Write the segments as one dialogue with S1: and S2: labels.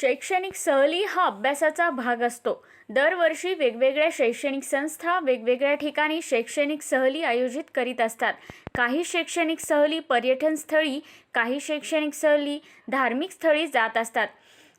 S1: शैक्षणिक सहली हा अभ्यासाचा भाग असतो. दरवर्षी वेगवेगळ्या शैक्षणिक संस्था वेगवेगळ्या ठिकाणी शैक्षणिक सहली आयोजित करीत असतात. काही शैक्षणिक सहली पर्यटन स्थळी काही शैक्षणिक सहली धार्मिक स्थळी जात असतात.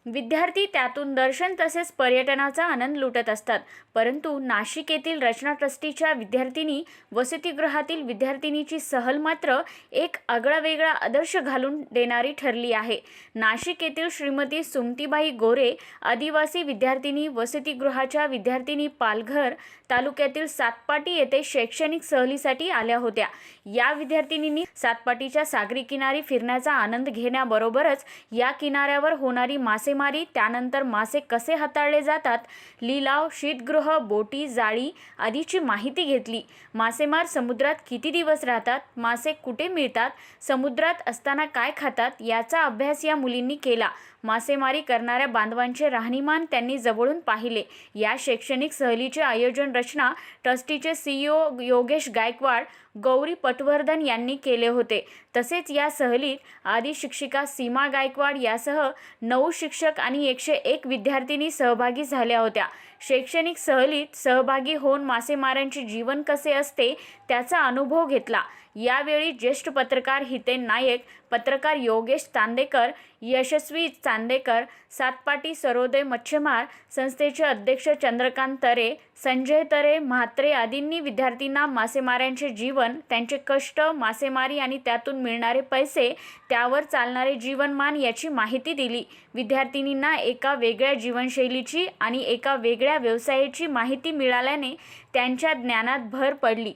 S1: विद्यार्थी त्यातून दर्शन तसेच पर्यटनाचा आनंद लुटत असतात. परंतु नाशिक येथील रचना ट्रस्टीच्या विद्यार्थिनी वसतिगृहातील विद्यार्थिनीची सहल मात्र एक आगळावेगळा आदर्श घालून देणारी ठरली आहे. नाशिक येथील श्रीमती सुमतीबाई गोरे आदिवासी विद्यार्थिनी वसतिगृहाच्या विद्यार्थिनी पालघर तालुक्यातील सातपाटी येथे शैक्षणिक सहलीसाठी आल्या होत्या. या विद्यार्थिनींनी सातपाटीच्या सागरी किनारी फिरण्याचा आनंद घेण्याबरोबरच या किनाऱ्यावर होणारी मासे मासेमारी त्यानंतर मासे कसे हाताळले जातात? लिलाव शीतगृह बोटी जाळी आदीची माहिती घेतली. मासेमार समुद्रात किती दिवस राहतात? मासे कुठे मिळतात? समुद्रात असताना काय खातात? याचा अभ्यास या मुलींनी केला. मासेमारी करणाऱ्या बांधवांचे राहणीमान त्यांनी जवळून पाहिले. या शैक्षणिक सहलीचे आयोजन रचना ट्रस्टीचे सीईओ योगेश गायकवाड गौरी पटवर्धन यांनी केले होते. तसेच या सहलीत आदी शिक्षिका सीमा गायकवाड यासह नऊ शिक्षक शिक्षक आणि एकशे एक विद्यार्थिनी सहभागी झाल्या होत्या. शैक्षणिक सहलीत सहभागी होऊन मासेमारांचे जीवन कसे असते त्याचा अनुभव घेतला. यावेळी ज्येष्ठ पत्रकार हितेन नायक पत्रकार योगेश चांदेकर यशस्वी चांदेकर सातपाटी सरोदय मच्छीमार संस्थेचे अध्यक्ष चंद्रकांत तरे संजय तरे म्हात्रे आदींनी विद्यार्थ्यांना मासेमाऱ्यांचे जीवन त्यांचे कष्ट मासेमारी आणि त्यातून मिळणारे पैसे त्यावर चालणारे जीवनमान याची माहिती दिली. विद्यार्थिनींना एका वेगळ्या जीवनशैलीची आणि एका वेगळ्या व्यवसायाची माहिती मिळाल्याने त्यांच्या ज्ञानात भर पडली.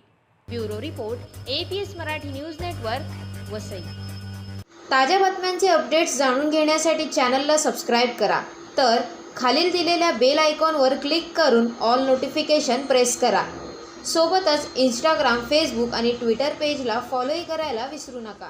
S2: Bureau report APS Marathi news network Vasai.
S3: ताज्या बातम्यांचे अपडेट्स जाणून घेण्यासाठी चॅनलला सबस्क्राईब करा. तर खालील दिलेल्या बेल आयकॉनवर क्लिक करून ऑल नोटिफिकेशन प्रेस करा. सोबतच इंस्टाग्राम फेसबुक आणि ट्विटर पेजला फॉलोही करायला विसरू नका.